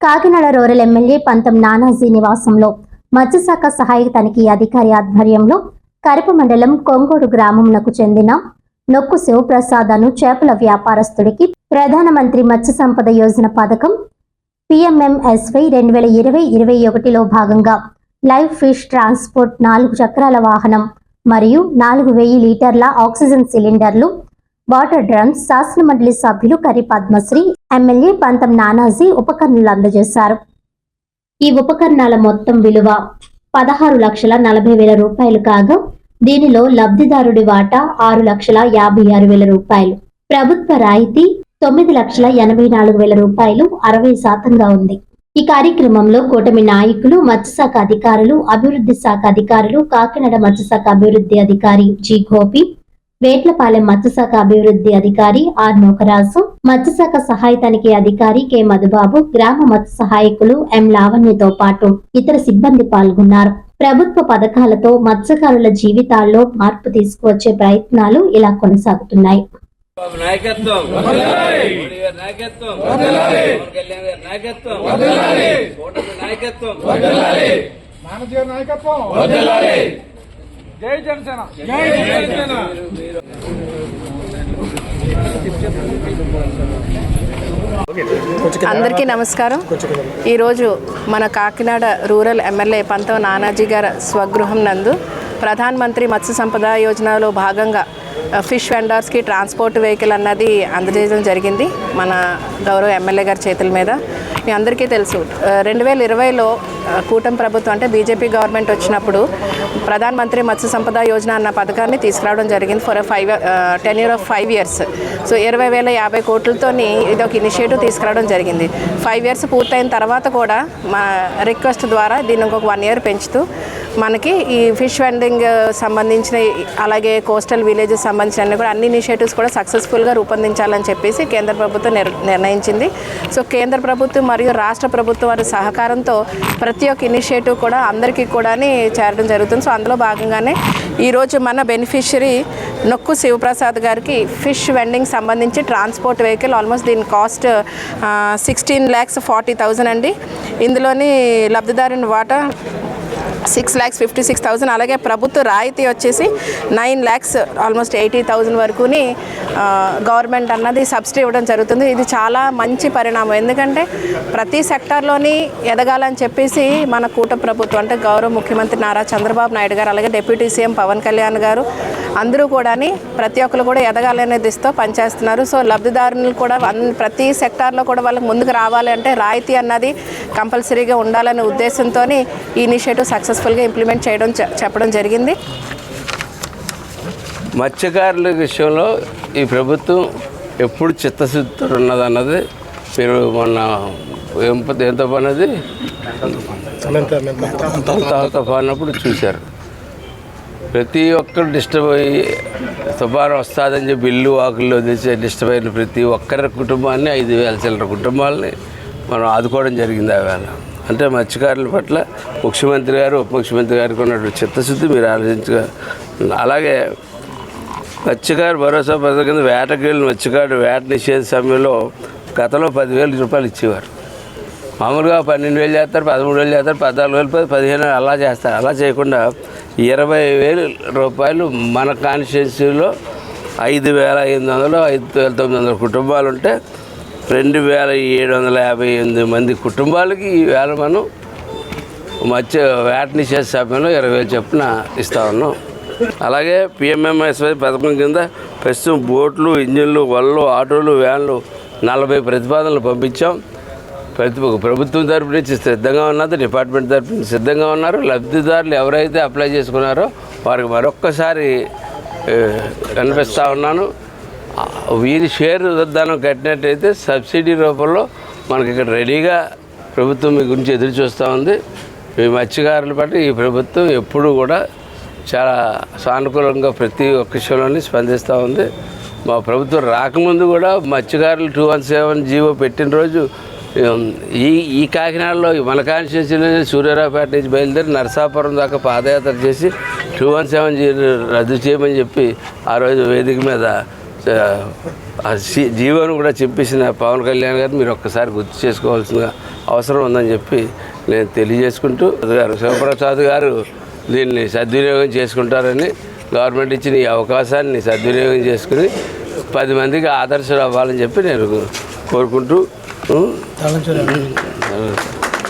Kakinada rural MLA పంతం నానాజీ నివాసంలో మత్స్యశాఖ సహాయక తనిఖీ అధికారి ఆధ్వర్యంలో కరప మండలం కొంగోడు గ్రామంనకు చెందిన నొక్కు శివప్రసాద్ అను చేపల వ్యాపారస్తుడికి ప్రధానమంత్రి మత్స్య సంపద యోజన పథకం పిఎంఎంఎస్వై రెండు వేల ఇరవై ఇరవై ఒకటిలో భాగంగా లైవ్ ఫిష్ ట్రాన్స్పోర్ట్ నాలుగు చక్రాల వాహనం మరియు నాలుగు వెయ్యి లీటర్ల ఆక్సిజన్ సిలిండర్లు వాటర్ డ్రమ్స్ శాసన మండలి సభ్యులు కరి పద్మశ్రీ ఎమ్మెల్యే పంతం నానాజీ ఉపకరణలు అందజేశారు. ఈ ఉపకరణాల మొత్తం విలువ పదహారు లక్షల నలభై వేల రూపాయలు కాగా దీనిలో లబ్ధిదారుడి వాటా ఆరు లక్షల యాభై ఆరు వేల రూపాయలు. ప్రభుత్వ రాయితీ తొమ్మిది లక్షల ఎనభై నాలుగు వేల రూపాయలు అరవై శాతంగా ఉంది. ఈ కార్యక్రమంలో కూటమి నాయకులు మత్స్యశాఖ అధికారులు అభివృద్ధి శాఖ అధికారులు కాకినాడ మత్స్యశాఖ అభివృద్ధి అధికారి జి గోపి వేట్లపాలెం మత్స్యశాఖ అభివృద్ధి అధికారి ఆర్ నోకరాజు మత్స్యశాఖ సహాయ తనిఖీ అధికారి కె మధుబాబు గ్రామ మత్స్య సహాయకులు ఎం లావణ్యతో పాటు ఇతర సిబ్బంది పాల్గొన్నారు. ప్రభుత్వ పథకాలతో మత్స్యకారుల జీవితాల్లో మార్పు తీసుకువచ్చే ప్రయత్నాలు ఇలా కొనసాగుతున్నాయి. బాబు నాయకత్వం. నాయకత్వం. నాయకత్వం. నాయకత్వం. జై జనసేన. జై జనసేన. అందరికీ నమస్కారం. ఈరోజు మన కాకినాడ రూరల్ ఎమ్మెల్యే పంతం నానాజీ గారి స్వగృహం నందు ప్రధాన మంత్రి మత్స్య సంపద యోజనలో భాగంగా ఫిష్ వెండర్స్కి ట్రాన్స్పోర్ట్ వెహికల్ అన్నది అందజేయడం జరిగింది మన గౌరవ ఎమ్మెల్యే గారి చేతుల మీద. మీ అందరికీ తెలుసు రెండు వేల ఇరవైలో కూటమి ప్రభుత్వం అంటే బీజేపీ గవర్నమెంట్ వచ్చినప్పుడు ప్రధాన మంత్రి మత్స్య సంపద యోజన అన్న పథకాన్ని తీసుకురావడం జరిగింది for five ten year of five years so ఇరవై వేల యాభై కోట్లతోని ఇది ఒక ఇనిషియేటివ్ తీసుకురావడం జరిగింది. ఫైవ్ ఇయర్స్ పూర్తయిన తర్వాత కూడా మా రిక్వెస్ట్ ద్వారా దీన్ని ఇంకొక వన్ ఇయర్ పెంచుతూ మనకి ఈ ఫిష్ వెండింగ్ సంబంధించిన అలాగే కోస్టల్ విలేజెస్ సంబంధించిన కూడా అన్ని ఇనిషియేటివ్స్ కూడా సక్సెస్ఫుల్గా రూపొందించాలని చెప్పేసి కేంద్ర ప్రభుత్వం నిర్ణయించింది. సో కేంద్ర ప్రభుత్వం మరియు రాష్ట్ర ప్రభుత్వం వారి సహకారంతో ప్రతి ఒక్క ఇనిషియేటివ్ కూడా అందరికీ కూడా చేరడం జరుగుతుంది. సో అందులో భాగంగానే ఈరోజు మన బెనిఫిషరీ నొక్కు శివప్రసాద్ గారికి ఫిష్ వెండింగ్ సంబంధించి ట్రాన్స్పోర్ట్ వెహికల్ ఆల్మోస్ట్ దీని cost sixteen lakhs forty thousand అండి. ఇందులోని లబ్ధిదారుని వాటా six lakhs fifty six thousand అలాగే ప్రభుత్వ రాయితీ వచ్చేసి nine lakhs almost eighty thousand వరకుని government అన్నది సబ్సిడీ ఇవ్వడం జరుగుతుంది. ఇది చాలా మంచి పరిణామం. ఎందుకంటే ప్రతి సెక్టార్లోని ఎదగాలని చెప్పేసి మన కూట ప్రభుత్వం అంటే గౌరవ ముఖ్యమంత్రి నారా చంద్రబాబు నాయుడు గారు అలాగే డిప్యూటీ సీఎం పవన్ కళ్యాణ్ గారు అందరూ కూడా ప్రతి ఒక్కరు కూడా ఎదగాలనే దిశతో పనిచేస్తున్నారు. సో లబ్ధిదారులు కూడా ప్రతి సెక్టార్లో కూడా వాళ్ళకి ముందుకు రావాలి అంటే రాయితీ అన్నది కంపల్సరీగా ఉండాలనే ఉద్దేశంతో ఈ ఇనిషియేటివ్ సక్సెస్ఫుల్గా ఇంప్లిమెంట్ చేయడం చెప్పడం జరిగింది. మత్స్యకారుల విషయంలో ఈ ప్రభుత్వం ఎప్పుడు చిత్తశుద్ధితో ఉన్నదన్నది మీరు మొన్న ఏం ఏం తప్ప అన్నది తుఫాన్ అన్నప్పుడు చూశారు. ప్రతి ఒక్కరు డిస్టర్బ్ అయ్యి తుఫాను వస్తుందని చెప్పి ఇల్లు వాకుల్లో తెచ్చి డిస్టర్బ్ అయిన ప్రతి ఒక్కరి కుటుంబాన్ని ఐదు వేల చిల్లర కుటుంబాలని మనం ఆదుకోవడం జరిగింది ఆ వేళ. అంటే మత్స్యకారుల పట్ల ముఖ్యమంత్రి గారు ఉప ముఖ్యమంత్రి గారికి ఉన్నటువంటి చిత్తశుద్ధి మీరు ఆలోచించగా అలాగే మత్స్యకారు భరోసా పథకం కింద వేటకెళ్ళిన వెళ్ళిన మత్స్యకారుడు వేట నిషేధ సమయంలో గతంలో పదివేల రూపాయలు ఇచ్చేవారు. మామూలుగా పన్నెండు వేలు చేస్తారు పదమూడు వేలు చేస్తారు పద్నాలుగు వేలు పది పదిహేను అలా చేస్తారు. అలా చేయకుండా ఇరవై వేలు రూపాయలు మన కాన్స్టిట్యున్సీలో ఐదు వేల ఎనిమిది వందలు ఐదు వేల తొమ్మిది వందల కుటుంబాలు ఉంటే రెండు వేల ఏడు వందల యాభై ఎనిమిది మంది కుటుంబాలకి ఈ వేళ మనం మత్స్య వేట నిషేధ సమయంలో ఇరవై వేలు చొప్పున ఇస్తా ఉన్నాం. అలాగే పిఎంఎంఎస్వై పథకం కింద ప్రస్తుతం బోట్లు ఇంజిన్లు వలలు ఆటోలు వ్యాన్లు నలభై ప్రతిపాదనలు పంపించాం. ప్రతి ప్రభుత్వం తరపు నుంచి సిద్ధంగా ఉన్నది డిపార్ట్మెంట్ తరపు నుంచి సిద్ధంగా ఉన్నారు. లబ్ధిదారులు ఎవరైతే అప్లై చేసుకున్నారో వారికి మరొక్కసారి కనిపిస్తూ ఉన్నాను. వీరి షేర్ దానం కట్టినట్టయితే సబ్సిడీ రూపంలో మనకి ఇక్కడ రెడీగా ప్రభుత్వం మీ గురించి ఎదురు చూస్తూ ఉంది. మీ మత్స్యకారుల బట్టి ఈ ప్రభుత్వం ఎప్పుడూ కూడా చాలా సానుకూలంగా ప్రతి ఒక్క విషయంలోని స్పందిస్తూ ఉంది. మా ప్రభుత్వం రాకముందు కూడా మత్స్యకారులు టూ వన్ సెవెన్ జీవో పెట్టిన రోజు ఈ ఈ కాకినాడలో మన కాన్స్టిట్యూన్సీలో సూర్యారావుపేట నుంచి బయలుదేరి నరసాపురం దాకా పాదయాత్ర చేసి టూ వన్ సెవెన్ జీరో రద్దు చేయమని చెప్పి ఆ రోజు వేదిక మీద జీవోను కూడా చెప్పేసిన పవన్ కళ్యాణ్ గారు మీరు ఒక్కసారి గుర్తు చేసుకోవాల్సిన అవసరం ఉందని చెప్పి నేను తెలియజేసుకుంటూ గారు శివప్రసాద్ గారు దీన్ని సద్వినియోగం చేసుకుంటారని గవర్నమెంట్ ఇచ్చిన ఈ అవకాశాన్ని సద్వినియోగం చేసుకుని పది మందికి ఆదర్శం అవ్వాలని చెప్పి నేను కోరుకుంటూ